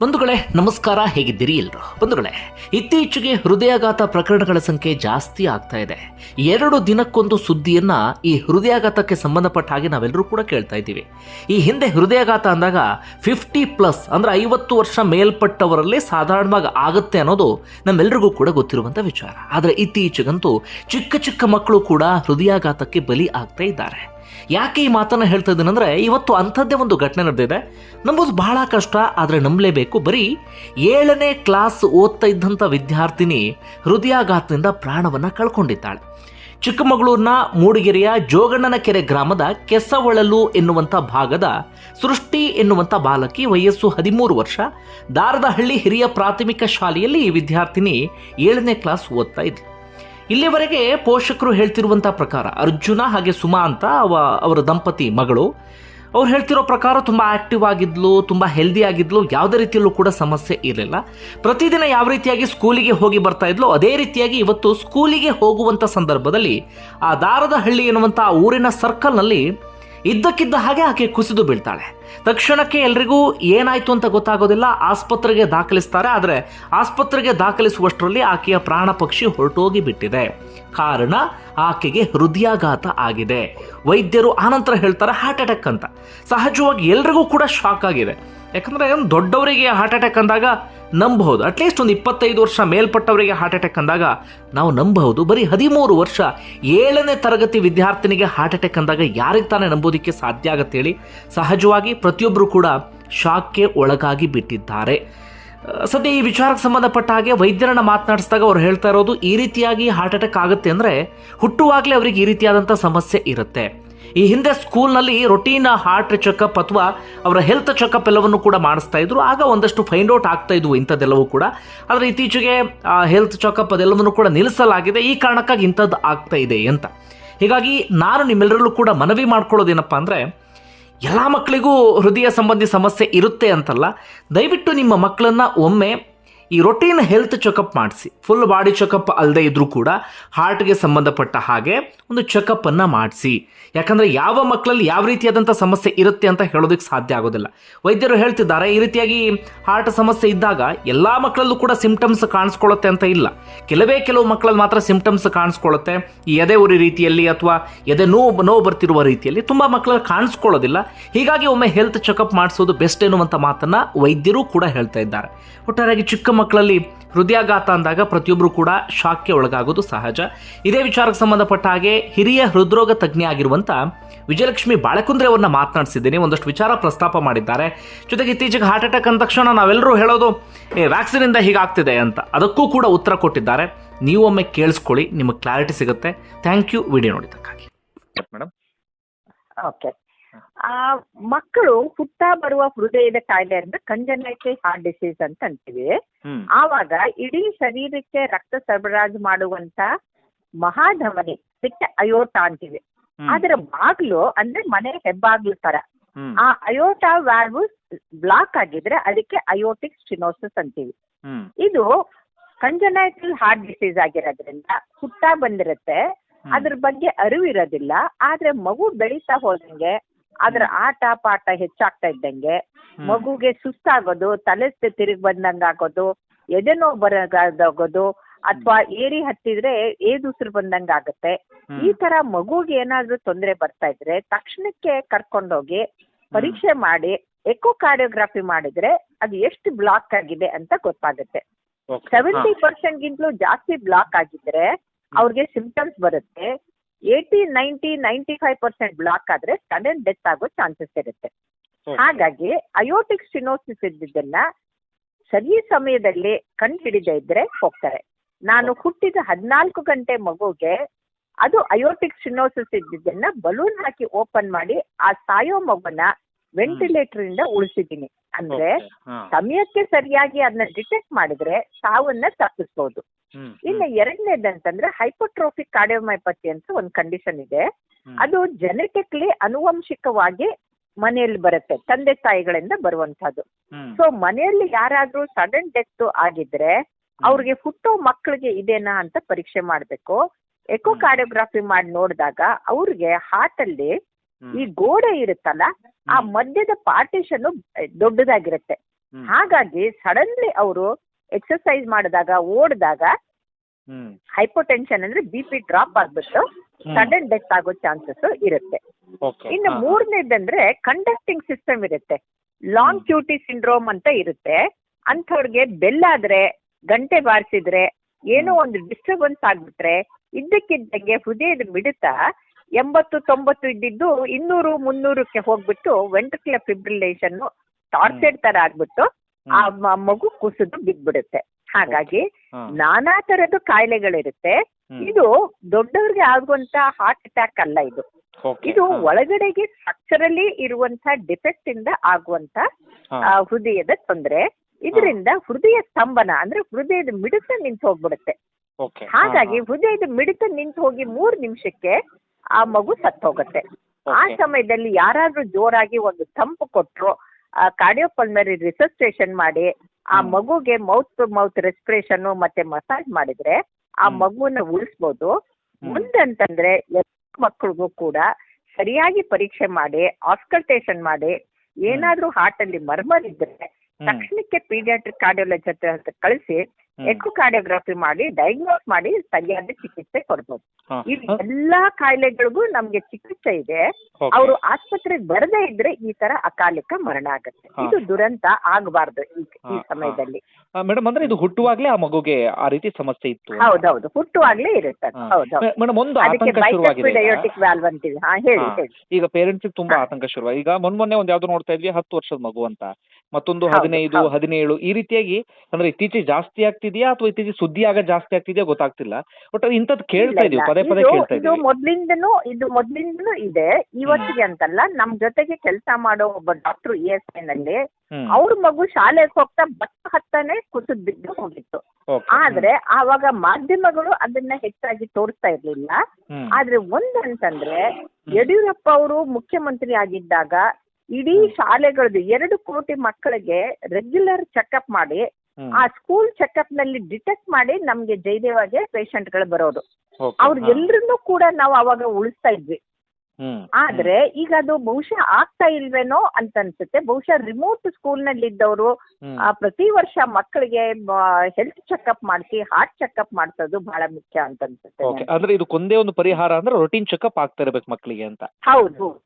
ಬಂಧುಗಳೇ, ನಮಸ್ಕಾರ, ಹೇಗಿದ್ದೀರಿ ಎಲ್ರು? ಬಂಧುಗಳೇ, ಇತ್ತೀಚೆಗೆ ಹೃದಯಾಘಾತ ಪ್ರಕರಣಗಳ ಸಂಖ್ಯೆ ಜಾಸ್ತಿ ಆಗ್ತಾ ಇದೆ. ಎರಡು ದಿನಕ್ಕೊಂದು ಸುದ್ದಿಯನ್ನ ಈ ಹೃದಯಾಘಾತಕ್ಕೆ ಸಂಬಂಧಪಟ್ಟ ಹಾಗೆ ನಾವೆಲ್ಲರೂ ಕೂಡ ಕೇಳ್ತಾ ಇದ್ದೀವಿ. ಈ ಹಿಂದೆ ಹೃದಯಾಘಾತ ಅಂದಾಗ ಫಿಫ್ಟಿ ಪ್ಲಸ್ ಅಂದ್ರೆ ಐವತ್ತು ವರ್ಷ ಮೇಲ್ಪಟ್ಟವರಲ್ಲಿ ಸಾಧಾರಣವಾಗಿ ಆಗುತ್ತೆ ಅನ್ನೋದು ನಮ್ಮೆಲ್ರಿಗೂ ಕೂಡ ಗೊತ್ತಿರುವಂತ ವಿಚಾರ. ಆದರೆ ಇತ್ತೀಚೆಗಂತೂ ಚಿಕ್ಕ ಚಿಕ್ಕ ಮಕ್ಕಳು ಕೂಡ ಹೃದಯಾಘಾತಕ್ಕೆ ಬಲಿ ಆಗ್ತಾ ಇದ್ದಾರೆ. ಯಾಕೆ ಈ ಮಾತನ್ನ ಹೇಳ್ತಾ ಇದ್ದೀನಂದ್ರೆ ಇವತ್ತು ಅಂಥದ್ದೇ ಒಂದು ಘಟನೆ ನಡೆದಿದೆ. ನಂಬೋದು ಬಹಳ ಕಷ್ಟ, ಆದರೆ ನಂಬಲೇಬೇಕು. ಬರೀ ಏಳನೇ ಕ್ಲಾಸ್ ಓದ್ತಾ ಇದ್ದಂಥ ವಿದ್ಯಾರ್ಥಿನಿ ಹೃದಯಾಘಾತದಿಂದ ಪ್ರಾಣವನ್ನ ಕಳ್ಕೊಂಡಿದ್ದಾಳೆ. ಚಿಕ್ಕಮಗಳೂರಿನ ಮೂಡಿಗೆರೆಯ ಜೋಗಣ್ಣನ ಕೆರೆ ಗ್ರಾಮದ ಕೆಸವಳಲು ಎನ್ನುವಂಥ ಭಾಗದ ಸೃಷ್ಟಿ ಎನ್ನುವಂಥ ಬಾಲಕಿ, ವಯಸ್ಸು ಹದಿಮೂರು ವರ್ಷ, ದಾರದಹಳ್ಳಿ ಹಿರಿಯ ಪ್ರಾಥಮಿಕ ಶಾಲೆಯಲ್ಲಿ ಈ ವಿದ್ಯಾರ್ಥಿನಿ ಏಳನೇ ಕ್ಲಾಸ್ ಓದ್ತಾ ಇದ್ಲು. ಇಲ್ಲಿವರೆಗೆ ಪೋಷಕರು ಹೇಳ್ತಿರುವಂಥ ಪ್ರಕಾರ, ಅರ್ಜುನ ಹಾಗೆ ಸುಮಾ ಅಂತ ಅವ, ಅವರ ದಂಪತಿ ಮಗಳು, ಅವ್ರು ಹೇಳ್ತಿರೋ ಪ್ರಕಾರ ತುಂಬ ಆಕ್ಟಿವ್ ಆಗಿದ್ಲು, ತುಂಬ ಹೆಲ್ದಿ ಆಗಿದ್ಲು, ಯಾವುದೇ ರೀತಿಯಲ್ಲೂ ಕೂಡ ಸಮಸ್ಯೆ ಇರಲಿಲ್ಲ. ಪ್ರತಿದಿನ ಯಾವ ರೀತಿಯಾಗಿ ಸ್ಕೂಲಿಗೆ ಹೋಗಿ ಬರ್ತಾ ಇದ್ಲು, ಅದೇ ರೀತಿಯಾಗಿ ಇವತ್ತು ಸ್ಕೂಲಿಗೆ ಹೋಗುವಂಥ ಸಂದರ್ಭದಲ್ಲಿ, ಆ ದಾರದ ಹಳ್ಳಿ ಎನ್ನುವಂಥ ಊರಿನ ಸರ್ಕಲ್ನಲ್ಲಿ ಇದ್ದಕ್ಕಿದ್ದ ಹಾಗೆ ಆಕೆ ಕುಸಿದು ಬೀಳ್ತಾಳೆ. ತಕ್ಷಣಕ್ಕೆ ಎಲ್ರಿಗೂ ಏನಾಯ್ತು ಅಂತ ಗೊತ್ತಾಗೋದಿಲ್ಲ. ಆಸ್ಪತ್ರೆಗೆ ದಾಖಲಿಸ್ತಾರೆ. ಆದರೆ ಆಸ್ಪತ್ರೆಗೆ ದಾಖಲಿಸುವಷ್ಟರಲ್ಲಿ ಆಕೆಯ ಪ್ರಾಣ ಪಕ್ಷಿ ಹೊರಟೋಗಿ ಬಿಟ್ಟಿದೆ. ಕಾರಣ ಆಕೆಗೆ ಹೃದಯಾಘಾತ ಆಗಿದೆ. ವೈದ್ಯರು ಆನಂತರ ಹೇಳ್ತಾರೆ, ಹಾರ್ಟ್ ಅಟ್ಯಾಕ್ ಅಂತ. ಸಹಜವಾಗಿ ಎಲ್ರಿಗೂ ಕೂಡ ಶಾಕ್ ಆಗಿದೆ. ಯಾಕಂದ್ರೆ ದೊಡ್ಡವರಿಗೆ ಹಾರ್ಟ್ ಅಟ್ಯಾಕ್ ಅಂದಾಗ ನಂಬಬಹುದು. ಅಟ್ಲೀಸ್ಟ್ ಒಂದು ಇಪ್ಪತ್ತೈದು ವರ್ಷ ಮೇಲ್ಪಟ್ಟವರಿಗೆ ಹಾರ್ಟ್ ಅಟ್ಯಾಕ್ ಅಂದಾಗ ನಾವು ನಂಬಬಹುದು. ಬರೀ ಹದಿಮೂರು ವರ್ಷ, ಏಳನೇ ತರಗತಿ ವಿದ್ಯಾರ್ಥಿನಿಗೆ ಹಾರ್ಟ್ ಅಟ್ಯಾಕ್ ಅಂದಾಗ ಯಾರಿಗೆ ತಾನೇ ನಂಬೋದಕ್ಕೆ ಸಾಧ್ಯ ಆಗತ್ತೆ ಹೇಳಿ? ಸಹಜವಾಗಿ ಪ್ರತಿಯೊಬ್ಬರು ಕೂಡ ಶಾಕ್ಗೆ ಒಳಗಾಗಿ ಬಿಟ್ಟಿದ್ದಾರೆ. ಸದ್ಯ ಈ ವಿಚಾರಕ್ಕೆ ಸಂಬಂಧಪಟ್ಟ ಹಾಗೆ ವೈದ್ಯರನ್ನ ಮಾತನಾಡಿಸಿದಾಗ ಅವ್ರು ಹೇಳ್ತಾ ಇರೋದು ಈ ರೀತಿಯಾಗಿ ಹಾರ್ಟ್ ಅಟ್ಯಾಕ್ ಆಗುತ್ತೆ ಅಂದರೆ ಹುಟ್ಟುವಾಗಲೇ ಅವರಿಗೆ ಈ ರೀತಿಯಾದಂಥ ಸಮಸ್ಯೆ ಇರುತ್ತೆ. ಈ ಹಿಂದೆ ಸ್ಕೂಲ್ನಲ್ಲಿ ರೊಟೀನ್ ಹಾರ್ಟ್ ಚೆಕಪ್ ಅಥವಾ ಅವರ ಹೆಲ್ತ್ ಚೆಕಪ್ ಎಲ್ಲವನ್ನು ಕೂಡ ಮಾಡಿಸ್ತಾ ಇದ್ರು. ಆಗ ಒಂದಷ್ಟು ಫೈಂಡ್ ಔಟ್ ಆಗ್ತಾ ಇದ್ವು ಇಂಥದ್ದೆಲ್ಲವೂ ಕೂಡ. ಆದರೆ ಇತ್ತೀಚೆಗೆ ಹೆಲ್ತ್ ಚೆಕಪ್ ಅದೆಲ್ಲವನ್ನು ಕೂಡ ನಿಲ್ಲಿಸಲಾಗಿದೆ. ಈ ಕಾರಣಕ್ಕಾಗಿ ಇಂಥದ್ದು ಆಗ್ತಾ ಇದೆ ಅಂತ. ಹೀಗಾಗಿ ನಾನು ನಿಮ್ಮೆಲ್ಲರಲ್ಲೂ ಕೂಡ ಮನವಿ ಮಾಡ್ಕೊಳ್ಳೋದೇನಪ್ಪ ಅಂದರೆ, ಎಲ್ಲ ಮಕ್ಕಳಿಗೂ ಹೃದಯ ಸಂಬಂಧಿ ಸಮಸ್ಯೆ ಇರುತ್ತೆ ಅಂತಲ್ಲ. ದಯವಿಟ್ಟು ನಿಮ್ಮ ಮಕ್ಕಳನ್ನು ಒಮ್ಮೆ ಈ ರೊಟೀನ್ ಹೆಲ್ತ್ ಚೆಕಪ್ ಮಾಡಿಸಿ ಫುಲ್ ಬಾಡಿ ಚೆಕಪ್ ಅಲ್ಲದೆ ಇದ್ರೂ ಕೂಡ ಹಾರ್ಟ್ಗೆ ಸಂಬಂಧಪಟ್ಟ ಹಾಗೆ ಒಂದು ಚೆಕಪ್ಪನ್ನು ಮಾಡಿಸಿ. ಯಾಕಂದರೆ ಯಾವ ಮಕ್ಕಳಲ್ಲಿ ಯಾವ ರೀತಿಯಾದಂಥ ಸಮಸ್ಯೆ ಇರುತ್ತೆ ಅಂತ ಹೇಳೋದಕ್ಕೆ ಸಾಧ್ಯ ಆಗೋದಿಲ್ಲ. ವೈದ್ಯರು ಹೇಳ್ತಿದ್ದಾರೆ, ಈ ರೀತಿಯಾಗಿ ಹಾರ್ಟ್ ಸಮಸ್ಯೆ ಇದ್ದಾಗ ಎಲ್ಲ ಮಕ್ಕಳಲ್ಲೂ ಕೂಡ ಸಿಂಪ್ಟಮ್ಸ್ ಕಾಣಿಸ್ಕೊಳ್ಳುತ್ತೆ ಅಂತ ಇಲ್ಲ. ಕೆಲವೇ ಕೆಲವು ಮಕ್ಕಳಲ್ಲಿ ಮಾತ್ರ ಸಿಂಪ್ಟಮ್ಸ್ ಕಾಣಿಸ್ಕೊಳ್ಳುತ್ತೆ. ಈ ಎದೆ ಉರಿ ರೀತಿಯಲ್ಲಿ ಅಥವಾ ಎದೆ ನೋವು ನೋವು ಬರ್ತಿರುವ ರೀತಿಯಲ್ಲಿ ತುಂಬ ಮಕ್ಕಳಲ್ಲಿ ಕಾಣಿಸ್ಕೊಳ್ಳೋದಿಲ್ಲ. ಹೀಗಾಗಿ ಒಮ್ಮೆ ಹೆಲ್ತ್ ಚೆಕಪ್ ಮಾಡಿಸೋದು ಬೆಸ್ಟ್ ಎನ್ನುವಂಥ ಮಾತನ್ನು ವೈದ್ಯರು ಕೂಡ ಹೇಳ್ತಾ ಇದ್ದಾರೆ. ಒಟ್ಟಾರೆಯಾಗಿ ಚಿಕ್ಕ ಮಕ್ಕಳಲ್ಲಿ ಹೃದಯಾಘಾತ ಅಂದಾಗ ಪ್ರತಿಯೊಬ್ಬರು ಕೂಡ ಶಾಕ್ಗೆ ಒಳಗಾಗೋದು ಸಹಜ. ಇದೇ ವಿಚಾರಕ್ಕೆ ಸಂಬಂಧಪಟ್ಟ ಹಾಗೆ ಹಿರಿಯ ಹೃದ್ರೋಗ ತಜ್ಞ ಆಗಿರುವಂಥ ವಿಜಯಲಕ್ಷ್ಮಿ ಬಾಳೆಕುಂದ್ರೆ ಅವರನ್ನ ಮಾತನಾಡಿಸಿದ್ದೀನಿ. ಒಂದಷ್ಟು ವಿಚಾರ ಪ್ರಸ್ತಾಪ ಮಾಡಿದ್ದಾರೆ. ಜೊತೆಗೆ ಇತ್ತೀಚೆಗೆ ಹಾರ್ಟ್ ಅಟ್ಯಾಕ್ ಅಂದ ತಕ್ಷಣ ನಾವೆಲ್ಲರೂ ಹೇಳೋದು ಏ ವ್ಯಾಕ್ಸಿನಿಂದ ಹೀಗಾಗ್ತಿದೆ ಅಂತ. ಅದಕ್ಕೂ ಕೂಡ ಉತ್ತರ ಕೊಟ್ಟಿದ್ದಾರೆ. ನೀವು ಒಮ್ಮೆ ಕೇಳಿಸ್ಕೊಳ್ಳಿ ನಿಮಗೆ ಕ್ಲಾರಿಟಿ ಸಿಗುತ್ತೆ. ಥ್ಯಾಂಕ್ ಯು ವಿಡಿಯೋ ನೋಡಿದ್ದಕ್ಕಾಗಿ. ಮೇಡಮ್ ಓಕೆ ಮಕ್ಕಳು ಹುಟ್ಟಾ ಬರುವ ಹೃದಯದ ಕಾಯಿಲೆ ಅಂದ್ರೆ ಕಂಜನೈಟಿ ಹಾರ್ಟ್ ಡಿಸೀಸ್ ಅಂತ ಅಂತೀವಿ. ಆವಾಗ ಇಡೀ ಶರೀರಕ್ಕೆ ರಕ್ತ ಸರಬರಾಜು ಮಾಡುವಂತ ಮಹಾಧಮನಿ ಅದಕ್ಕೆ ಅಯೋಟ ಅಂತೀವಿ. ಅದರ ಬಾಗ್ಲು ಅಂದ್ರೆ ಮನೆ ಹೆಬ್ಬಾಗ್ಲು ತರ. ಆ ಅಯೋಟ ವ್ಯಾಲ್ವ್ ಬ್ಲಾಕ್ ಆಗಿದ್ರೆ ಅದಕ್ಕೆ ಅಯೋಟಿಕ್ ಸ್ಟಿನೋಸಿಸ್ ಅಂತೀವಿ. ಇದು ಕಂಜನೈಟಲ್ ಹಾರ್ಟ್ ಡಿಸೀಸ್ ಆಗಿರೋದ್ರಿಂದ ಹುಟ್ಟಾ ಬಂದಿರುತ್ತೆ. ಅದ್ರ ಬಗ್ಗೆ ಅರಿವಿರೋದಿಲ್ಲ. ಆದ್ರೆ ಮಗು ಬೆಳೀತಾ ಹೋದಂಗೆ ಅದರ ಆಟ ಪಾಠ ಹೆಚ್ಚಾಗ್ತಾ ಇದ್ದಂಗೆ. ಮಗುಗೆ ಸುಸ್ತಾಗೋದು ತಲೆ ತಿರುಗಿ ಬಂದಂಗ್ ಆಗೋದು ಎದೆ ನೋವು ಬರೋದಾಗೋದು ಅಥವಾ ಏರಿ ಹತ್ತಿದ್ರೆ ಏದುಸಿರು ಬಂದಂಗ ಆಗುತ್ತೆ. ಈ ತರ ಮಗುಗೆ ಏನಾದ್ರೂ ತೊಂದರೆ ಬರ್ತಾ ಇದ್ರೆ ತಕ್ಷಣಕ್ಕೆ ಕರ್ಕೊಂಡೋಗಿ ಪರೀಕ್ಷೆ ಮಾಡಿ ಎಕೋ ಕಾರ್ಡಿಯೋಗ್ರಫಿ ಮಾಡಿದ್ರೆ ಅದು ಎಷ್ಟು ಬ್ಲಾಕ್ ಆಗಿದೆ ಅಂತ ಗೊತ್ತಾಗುತ್ತೆ. ಸೆವೆಂಟಿ ಪರ್ಸೆಂಟ್ಗಿಂತಲೂ ಪರ್ಸೆಂಟ್ ಗಿಂತಲೂ ಜಾಸ್ತಿ ಬ್ಲಾಕ್ ಆಗಿದ್ರೆ ಅವ್ರಿಗೆ ಸಿಂಪ್ಟಮ್ಸ್ ಬರುತ್ತೆ. Eighty ninety ninety five percent block ಆದ್ರೆ ಸಡನ್ ಡೆತ್ ಆಗೋ ಚಾನ್ಸಸ್ ಇರುತ್ತೆ. ಹಾಗಾಗಿ ಅಯೋಟಿಕ್ ಸ್ಟಿನೋಸಿಸ್ ಇದ್ದಿದ್ದನ್ನ ಸರಿ ಸಮಯದಲ್ಲಿ ಕಂಡು ಹಿಡಿದೇ ಇದ್ರೆ ಹೋಗ್ತಾರೆ. ನಾನು ಹುಟ್ಟಿದ ಹದಿನಾಲ್ಕು ಗಂಟೆ ಮಗುಗೆ ಅದು ಅಯೋಟಿಕ್ ಸ್ಟಿನೋಸಿಸ್ ಇದ್ದಿದ್ದನ್ನ ಬಲೂನ್ ಹಾಕಿ ಓಪನ್ ಮಾಡಿ ಆ ಸಾಯೋ ಮಗುನ ವೆಂಟಿಲೇಟರ್ ಇಂದ ಉಳಿಸಿದ್ದೀನಿ. ಅಂದ್ರೆ ಸಮಯಕ್ಕೆ ಸರಿಯಾಗಿ ಅದನ್ನ ಡಿಟೆಕ್ಟ್ ಮಾಡಿದ್ರೆ ಸಾವನ್ನ ತಪ್ಪಿಸ್ಬೋದು. ಹ್ಮ್. ಎರಡನೇದು ಎರಡನೇದಂತಂದ್ರೆ ಹೈಪೋಟ್ರೋಫಿಕ್ ಕಾರ್ಡಿಯೋಮೈಪತಿ ಅಂತ ಒಂದು ಕಂಡೀಷನ್ ಇದೆ. ಅದು ಜೆನೆಟಿಕ್ಲಿ ಅನುವಂಶಿಕವಾಗಿ ಮನೆಯಲ್ಲಿ ಬರುತ್ತೆ ತಂದೆ ತಾಯಿಗಳಿಂದ ಬರುವಂತಹದ್ದು. ಸೊ ಮನೆಯಲ್ಲಿ ಯಾರಾದ್ರೂ ಸಡನ್ ಡೆತ್ ಆಗಿದ್ರೆ ಅವ್ರಿಗೆ ಹುಟ್ಟೋ ಮಕ್ಕಳಿಗೆ ಇದೇನಾ ಅಂತ ಪರೀಕ್ಷೆ ಮಾಡಬೇಕು. ಎಕೋಕಾರ್ಡಿಯೋಗ್ರಫಿ ಮಾಡಿ ನೋಡಿದಾಗ ಅವ್ರಿಗೆ ಹಾಟಲ್ಲಿ ಈ ಗೋಡೆ ಇರುತ್ತಲ್ಲ ಆ. ಮಧ್ಯದ ಪಾರ್ಟಿಷನ್ ದೊಡ್ಡದಾಗಿರುತ್ತೆ. ಹಾಗಾಗಿ ಸಡನ್ಲಿ ಅವರು ಎಕ್ಸರ್ಸೈಸ್ ಮಾಡಿದಾಗ ಓಡಿದಾಗ ಹೈಪೋಟೆನ್ಷನ್ ಅಂದ್ರೆ ಬಿ ಪಿ ಡ್ರಾಪ್ ಆಗ್ಬಿಟ್ಟು ಸಡನ್ ಡೆತ್ ಆಗೋ ಚಾನ್ಸಸ್ ಇರುತ್ತೆ. ಇನ್ನು ಮೂರನೇದಂದ್ರೆ ಕಂಡಕ್ಟಿಂಗ್ ಸಿಸ್ಟಮ್ ಇರುತ್ತೆ. ಲಾಂಗ್. ಕ್ಯೂಟಿ ಸಿಂಡ್ರೋಮ್ ಅಂತ ಇರುತ್ತೆ. ಅಂಥವ್ರಿಗೆ ಬೆಲ್ಲಾದ್ರೆ ಗಂಟೆ ಬಾರಿಸಿದ್ರೆ ಏನೋ. ಒಂದು ಡಿಸ್ಟರ್ಬೆನ್ಸ್ ಆಗ್ಬಿಟ್ರೆ ಇದ್ದಕ್ಕಿದ್ದಂಗೆ ಹೃದಯದ ಮಿಡಿತ ಎಂಬತ್ತು ತೊಂಬತ್ತು ಇದ್ದಿದ್ದು ಇನ್ನೂರು ಮುನ್ನೂರಕ್ಕೆ ಹೋಗ್ಬಿಟ್ಟು ವೆಂಟ್ರಿಕ್ಯುಲರ್ ಫಿಬ್ರಿಲೇಷನ್ ಟಾರ್ಚೆಡ್ ತರ ಆಗ್ಬಿಟ್ಟು ಆ ಮಗು ಕುಸಿದು ಬಿದ್ಬಿಡುತ್ತೆ. ಹಾಗಾಗಿ ನಾನಾ ತರದ ಕಾಯಿಲೆಗಳಿರುತ್ತೆ. ಇದು ದೊಡ್ಡವ್ರಿಗೆ ಆಗುವಂತ ಹಾರ್ಟ್ ಅಟ್ಯಾಕ್ ಅಲ್ಲ ಇದು. ಇದು ಒಳಗಡೆಗೆ ಸ್ಟ್ರಕ್ಚರಲ್ಲಿ ಇರುವಂತ ಡಿಫೆಕ್ಟ್ ಇಂದ ಆಗುವಂತ ಹೃದಯದ ತೊಂದರೆ. ಇದರಿಂದ ಹೃದಯ ಸ್ತಂಭನ ಅಂದ್ರೆ ಹೃದಯದ ಮಿಡಿತ ನಿಂತು ಹೋಗ್ಬಿಡುತ್ತೆ. ಹಾಗಾಗಿ ಹೃದಯದ ಮಿಡಿತ ನಿಂತು ಹೋಗಿ ಮೂರ್ ನಿಮಿಷಕ್ಕೆ ಆ ಮಗು ಸತ್ತು ಹೋಗುತ್ತೆ ಆ ಸಮಯದಲ್ಲಿ ಯಾರಾದ್ರೂ ಜೋರಾಗಿ ಒಂದು ತಂಪು ಕೊಟ್ರು ಕಾರ್ಡಿಯೋಪಲ್ಮರಿ ರಿಸಸ್ಟ್ರೇಷನ್ ಮಾಡಿ ಆ. ಮಗುಗೆ ಮೌತ್ ಟು ಮೌತ್ ರೆಸ್ಪಿರೇಷನ್ ಮತ್ತೆ ಮಸಾಜ್ ಮಾಡಿದ್ರೆ ಆ ಮಗುವನ್ನ ಮಗುನ ಉಳಿಸ್ಬೋದು ಅಂತಂದ್ರೆ ಮುಂದಂತಂದ್ರೆ ಎಲ್ಲ ಮಕ್ಕಳಿಗೂ ಕೂಡ ಸರಿಯಾಗಿ ಪರೀಕ್ಷೆ ಮಾಡಿ ಆಸ್ಕಲ್ಟೇಷನ್ ಮಾಡಿ ಏನಾದ್ರೂ ಹಾರ್ಟ್ ಅಲ್ಲಿ ಮರ್ಮರ್ ಇದ್ರೆ ತಕ್ಷಣಕ್ಕೆ ಪೀಡಿಯಾಟ್ರಿಕ್ ಕಾರ್ಡಿಯೋಲಜಿ ಹತ್ರ ಕಳಿಸಿ. ಎಕೋ ಕಾರ್ಡಿಯೋಗ್ರಫಿ ಮಾಡಿ ಡಯಾಗ್ನೋಸ್ ಮಾಡಿ ಸರಿಯಾದ ಚಿಕಿತ್ಸೆ ಕೊಡ್ಬೋದು. ಈ ಎಲ್ಲಾ ಕಾಯಿಲೆಗಳಿಗೂ ನಮ್ಗೆ ಚಿಕಿತ್ಸೆ ಇದೆ. ಅವರು ಆಸ್ಪತ್ರೆಗೆ ಬರದೇ ಇದ್ರೆ ಈ ತರ ಅಕಾಲಿಕ ಮರಣ ಆಗುತ್ತೆ. ಇದು ದುರಂತ ಆಗಬಾರ್ದು ಈ ಸಮಯದಲ್ಲಿ. ಮೇಡಮ್ ಅಂದ್ರೆ ಇದು ಹುಟ್ಟುವಾಗ್ಲೇ ಆ ಮಗುಗೆ ಆ ರೀತಿ ಸಮಸ್ಯೆ ಇತ್ತು. ಹೌದೌದು ಹುಟ್ಟುವಾಗ್ಲೇ ಇರುತ್ತೆ. ಮೇಡಮ್ ಒಂದು ವ್ಯಾಲ್ವ್ ಅಂತೀವಿ. ಹಾ ಹೇಳಿ ಹೇಳಿ. ಈಗ ಪೇರೆಂಟ್ಸ್ ತುಂಬಾ ಆತಂಕ ಶುರುವಾಗಿ ಈಗ ಮೊನ್ನೆ ಮೊನ್ನೆ ಒಂದ್ ಯಾವ್ದು ನೋಡ್ತಾ ಇದ್ವಿ ಹತ್ತು ವರ್ಷದ ಮಗು ಅಂತ. ಮತ್ತೊಂದು ಹೌದು, ಹದಿನೈದು ಹೌದು. ಹದಿನೇಳು ಈ ರೀತಿಯಾಗಿ ಅಂದ್ರೆ ಇತ್ತೀಚೆಗೆ ಜಾಸ್ತಿ ಆಗ್ತಿದೆಯಾ ಅಥವಾ ಇತ್ತೀಚೆಗೆ ಸುದ್ದಿ ಆಗ ಜಾಸ್ತಿ ಆಗ್ತಿದೆಯಾ ಗೊತ್ತಾಗ್ತಿಲ್ಲ. ಬಟ್ ಇಂಥದ್ದು ಕೇಳ್ತಾ ಇದೀವಿ ಪದೇ ಪದೇ ಇದು- ಕೇಳ್ತಾ ಇದು ಇದೀವಿ. ಮೊದ್ಲಿಂದನೂ ಇದು ಮೊದ್ಲಿಂದನೂ ಇದೆ. ಇವತ್ತಿಗೆ ಅಂತಲ್ಲ ನಮ್ ಜೊತೆಗೆ ಕೆಲಸ ಮಾಡೋ ಒಬ್ಬ ಡಾಕ್ಟರ್ ಇ ಎಸ್ ಐ ನಲ್ಲಿ ಹ್ಮ್. ಅವ್ರ ಮಗು ಶಾಲೆಗೆ ಹೋಗ್ತಾ ಬಸ್ ಹತ್ತಾನೆ ಕುಸಿದ್ ಬಿದ್ದು ಹೋಗಿತ್ತು. Okay. ಆದ್ರೆ ಆವಾಗ ಮಾಧ್ಯಮಗಳು ಅದನ್ನ ಹೆಚ್ಚಾಗಿ ತೋರಿಸ್ತಾ ಇರ್ಲಿಲ್ಲ. ಹ್ಮ್. ಆದ್ರೆ ಒಂದಂತಂದ್ರೆ ಯಡಿಯೂರಪ್ಪ ಅವರು ಮುಖ್ಯಮಂತ್ರಿ ಆಗಿದ್ದಾಗ ಇಡೀ ಶಾಲೆಗಳದ್ದು ಎರಡು ಕೋಟಿ ಮಕ್ಕಳಿಗೆ ರೆಗ್ಯುಲರ್ ಚೆಕಪ್ ಮಾಡಿ. ಆ ಸ್ಕೂಲ್ ಚೆಕಪ್ನಲ್ಲಿ ಡಿಟೆಕ್ಟ್ ಮಾಡಿ ನಮ್ಗೆ ಜಯದೇವಾಗೆ ಗಳು ಬರೋದು. ಅವ್ರ ಅವ್ರು ಎಲ್ರನ್ನೂ ಕೂಡ ನಾವು ಅವಾಗ ಉಳಿಸ್ತಾ ಇದ್ವಿ. ಆದ್ರೆ ಈಗ ಅದು ಬಹುಶಃ ಆಗ್ತಾ ಇಲ್ವೇನೋ ಅಂತ ಅನ್ಸುತ್ತೆ. ಬಹುಶಃ ರಿಮೋಟ್ ಸ್ಕೂಲ್ನಲ್ಲಿ ಇದ್ದವರು ಆ, ಪ್ರತಿ ವರ್ಷ ಮಕ್ಕಳಿಗೆ ಹೆಲ್ತ್ ಚೆಕಪ್ ಮಾಡಿಸಿ ಹಾರ್ಟ್ ಚೆಕಪ್ ಮಾಡಿಸೋದು ಬಹಳ ಮುಖ್ಯ ಅಂತ ಅನ್ಸುತ್ತೆ. ಅಂದ್ರೆ ಇದಕ್ಕೊಂದೇ ಕೊಂದೇ ಒಂದು ಪರಿಹಾರ ಅಂದ್ರೆ ರೊಟೀನ್ ಚೆಕಪ್ ಆಗ್ತಾ ಇರ್ಬೇಕು ಮಕ್ಕಳಿಗೆ ಅಂತ. ಹೌದು.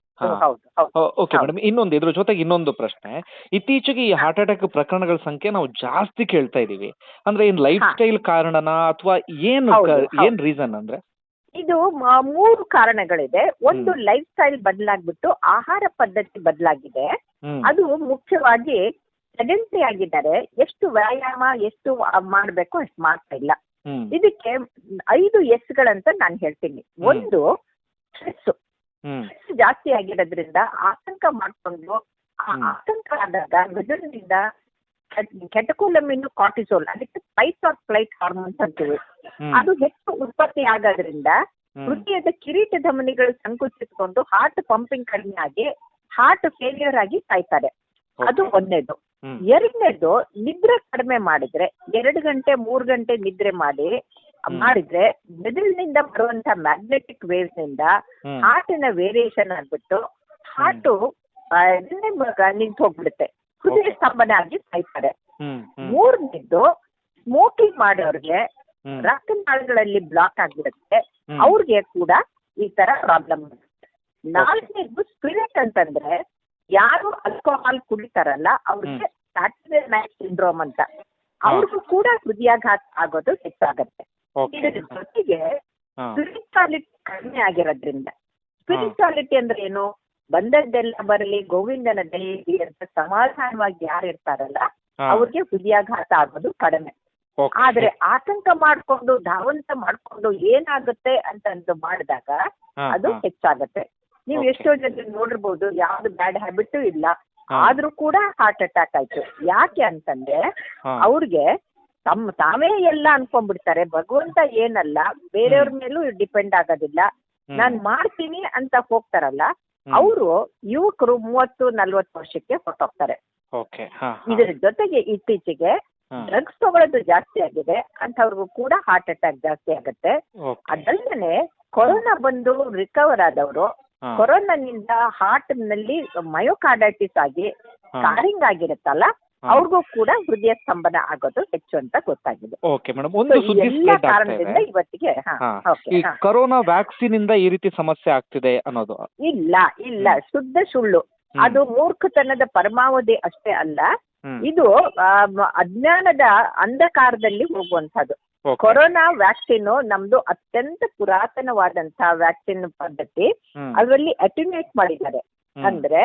ಓಕೆ. ಮೇಡಮ್ ಇನ್ನೊಂದು ಇದ್ರ ಜೊತೆಗೆ ಇನ್ನೊಂದು ಪ್ರಶ್ನೆ. ಇತ್ತೀಚೆಗೆ ಈ ಹಾರ್ಟ್ ಅಟ್ಯಾಕ್ ಪ್ರಕರಣಗಳ ಸಂಖ್ಯೆ ನಾವು ಜಾಸ್ತಿ ಕೇಳ್ತಾ ಇದೀವಿ. ಅಂದ್ರೆ ಏನ್ ಲೈಫ್ ಸ್ಟೈಲ್ ಕಾರಣನಾ ಅಥವಾ ಏನು ಏನ್ ರೀಸನ್ ಅಂದ್ರೆ? ಇದು ಮೂರು ಕಾರಣಗಳಿದೆ. ಒಂದು ಲೈಫ್ ಸ್ಟೈಲ್ ಬದಲಾಗ್ಬಿಟ್ಟು ಆಹಾರ ಪದ್ಧತಿ ಬದಲಾಗಿದೆ. ಅದು ಮುಖ್ಯವಾಗಿ ಸೆಡೆಂಟ್ರಿ ಆಗಿದ್ದಾರೆ ಎಷ್ಟು ವ್ಯಾಯಾಮ ಎಷ್ಟು ಮಾಡಬೇಕು ಅಷ್ಟು ಮಾಡ್ತಾ ಇಲ್ಲ. ಇದಕ್ಕೆ ಐದು ಎಸ್ ಗಳಂತ ನಾನು ಹೇಳ್ತೀನಿ. ಒಂದು ಸ್ಟ್ರೆಸ್. ಜಾಸ್ತಿ ಆಗಿರೋದ್ರಿಂದ ಆತಂಕ ಮಾಡ್ಕೊಂಡು ಆ. ಆತಂಕ ಆದಾಗ ಮೆದುಳಿನಿಂದ ಕೆಟಕೋಲಮಿನ್ ಕಾರ್ಟಿಸೋಲ್ ಅದಕ್ಕೆ ಫೈಟ್ ಆರ್ ಫ್ಲೈಟ್ ಹಾರ್ಮೋನ್ಸ್ ಅಂತೀವಿ. ಅದು ಹೆಚ್ಚು ಉತ್ಪತ್ತಿ ಆಗೋದ್ರಿಂದ. ಹೃದಯದ ಕಿರೀಟ ಧಮನಿಗಳು ಸಂಕುಚಿತಗೊಂಡು ಹಾರ್ಟ್ ಪಂಪಿಂಗ್ ಕಡಿಮೆ ಆಗಿ ಹಾರ್ಟ್ ಫೇಲಿಯರ್ ಆಗಿ ಸಾಯ್ತಾರೆ ಅದು ಒಂದೇದು. ಎರಡನೇದು ನಿದ್ರೆ ಕಡಿಮೆ ಮಾಡಿದ್ರೆ ಎರಡು ಗಂಟೆ ಮೂರು ಗಂಟೆ ನಿದ್ರೆ ಮಾಡಿ. ಮಾಡಿದ್ರೆ ಮೆದುಳಿನಿಂದ ಬರುವಂತ ಮ್ಯಾಗ್ನೆಟಿಕ್ ವೇವ್ಸ್ನಿಂದ ಹಾರ್ಟಿನ ವೇರಿಯೇಷನ್ ಆಗ್ಬಿಟ್ಟು ಹಾರ್ಟು ನಿಂತು ಹೋಗ್ಬಿಡುತ್ತೆ. ಹೃದಯ ಸ್ತಂಭನೆ ಆಗಿ ಸಾಯ್ತಾರೆ. ಹ್ಮ್. ಹ್ಮ್. ಮೂರನೇದು ಸ್ಮೋಕಿಂಗ್ ಮಾಡೋರ್ಗೆ. ರಕ್ತನಾಳಗಳಲ್ಲಿ ಬ್ಲಾಕ್ ಆಗಿರುತ್ತೆ. ಅವ್ರಿಗೆ ಕೂಡ ಈ ತರ ಪ್ರಾಬ್ಲಮ್ ನಾಲ್ಕನೇದು ಸ್ಪಿರಿಟ್ ಅಂತಂದ್ರೆ ಯಾರು ಆಲ್ಕೋಹಾಲ್ ಕುಡಿತಾರಲ್ಲ ಅವ್ರಿಗೆ ಸ್ಯಾಟರ್ಡೆ ನೈಟ್ ಸಿಂಡ್ರೋಮ್ ಅಂತ. ಅವ್ರಿಗೂ ಕೂಡ ಹೃದಯಾಘಾತ ಆಗೋದು ಹೆಚ್ಚಾಗತ್ತೆ. ಇದರ ಜೊತೆಗೆ. ಸ್ಪಿರಿಚುವಾಲಿಟಿ ಕಡಿಮೆ ಆಗಿರೋದ್ರಿಂದ ಸ್ಪಿರಿಚುವಾಲಿಟಿ ಅಂದ್ರೆ ಏನು ಬಂದದ್ದೆಲ್ಲ ಬರಲಿ ಗೋವಿಂದನ ದೇವಿ ಅಂತ ಸಮಾಧಾನವಾಗಿ ಯಾರು ಇರ್ತಾರಲ್ಲ. ಅವ್ರಿಗೆ ಹೃದಯಾಘಾತ ಆಗೋದು ಕಡಿಮೆ. ಆದ್ರೆ ಆತಂಕ ಮಾಡ್ಕೊಂಡು ಧಾವಂತ ಮಾಡ್ಕೊಂಡು ಏನಾಗುತ್ತೆ ಅಂತಂದು ಮಾಡಿದಾಗ ಅದು ಹೆಚ್ಚಾಗುತ್ತೆ ನೀವು. ಎಷ್ಟೋ ಜನ ನೋಡಿರ್ಬೋದು ಯಾವ್ದು ಬ್ಯಾಡ್ ಹ್ಯಾಬಿಟ್ ಇಲ್ಲ. ಆದ್ರೂ ಕೂಡ ಹಾರ್ಟ್ ಅಟ್ಯಾಕ್ ಆಯ್ತು ಯಾಕೆ ಅಂತಂದ್ರೆ. ಅವ್ರಿಗೆ ತಮ್ಮ ತಾವೇ ಎಲ್ಲ ಅನ್ಕೊಂಡ್ಬಿಡ್ತಾರೆ ಭಗವಂತ ಏನಲ್ಲ ಬೇರೆಯವ್ರ ಮೇಲೂ ಡಿಪೆಂಡ್ ಆಗೋದಿಲ್ಲ. ನಾನ್ ಮಾಡ್ತೀನಿ ಅಂತ ಹೋಗ್ತಾರಲ್ಲ. ಅವರು ಯುವಕರು ಮೂವತ್ತು ನಲ್ವತ್ತು ವರ್ಷಕ್ಕೆ ಹೊರಟೋಗ್ತಾರೆ. ಇದರ ಜೊತೆಗೆ ಇತ್ತೀಚೆಗೆ. ಡ್ರಗ್ಸ್ ತಗೊಳ್ಳೋದು ಜಾಸ್ತಿ ಆಗಿದೆ ಅಂತವ್ರಿಗೂ ಕೂಡ ಹಾರ್ಟ್ ಅಟ್ಯಾಕ್ ಜಾಸ್ತಿ ಆಗುತ್ತೆ. ಅದಲ್ಲದೆ ಕೊರೋನಾ ಬಂದು ರಿಕವರ್ ಆದವರು ಕೊರೋನಾ ನಿಂದ ಹಾರ್ಟ್ನಲ್ಲಿ ಮಯೋಕಾರ್ಡೈಟಿಸ್ ಆಗಿ ಕಾರಿಂಗ್ ಸ್ಕಾರಿಂಗ್ ಆಗಿರುತ್ತಲ್ಲ. ಅವ್ರಿಗೂ ಕೂಡ ಹೃದಯ ಸ್ತಂಭನ ಆಗೋದು ಹೆಚ್ಚು ಅಂತ ಗೊತ್ತಾಗಿದೆ ಓಕೆ ಮೇಡಮ್ ಒಂದು ಸುದ್ದಿ ಎಲ್ಲ ಸ್ಪ್ರೆಡ್ ಆಗ್ತಾ ಕಾರಣದಿಂದ ಇದೆ ಇವತ್ತಿಗೆ ಹಾ, ಹಾ. okay, ಈ ಹಾ. ಕೊರೋನಾ ವ್ಯಾಕ್ಸಿನ್ ಇಂದ ಈ ರೀತಿ ಸಮಸ್ಯೆ ಆಗ್ತಿದೆ ಅನ್ನೋದು ಇಲ್ಲ ಇಲ್ಲ ಶುದ್ಧ ಸುಳ್ಳು ಹ್ಮ್. ಅದು ಮೂರ್ಖತನದ ಪರಮಾವಧಿ ಅಷ್ಟೇ ಅಲ್ಲ ಹ್ಮ್. ಇದು ಆ, ಮ- ಅಜ್ಞಾನದ ಅಂಧಕಾರದಲ್ಲಿ ಹೋಗುವಂತದ್ದು Okay. ಕೊರೋನಾ ವ್ಯಾಕ್ಸಿನ್ ನಮ್ದು ಅತ್ಯಂತ ಪುರಾತನವಾದಂತಹ ವ್ಯಾಕ್ಸಿನ್ ಪದ್ಧತಿ ಹ್ಮ್. ಅದರಲ್ಲಿ ಅಟಿನೇಟ್ ಮಾಡಿದ್ದಾರೆ ಹ್ಮ್. ಅಂದ್ರೆ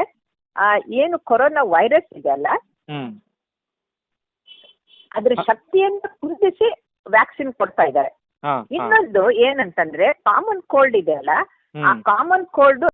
ಆ, ಏನು ಕೊರೋನಾ ವೈರಸ್ ಇದೆಯಲ್ಲ ಹ್ಮ್. ಅದ್ರ ಶಕ್ತಿಯನ್ನು ಕುಂದಿಸಿ ವ್ಯಾಕ್ಸಿನ್ ಕೊಡ್ತಾ ಇದ್ದಾರೆ. ಇನ್ನೊಂದು ಏನಂತಂದ್ರೆ ಕಾಮನ್ ಕೋಲ್ಡ್ ಇದೆ ಅಲ್ಲ? ಆ ಕಾಮನ್ ಕೋಲ್ಡ್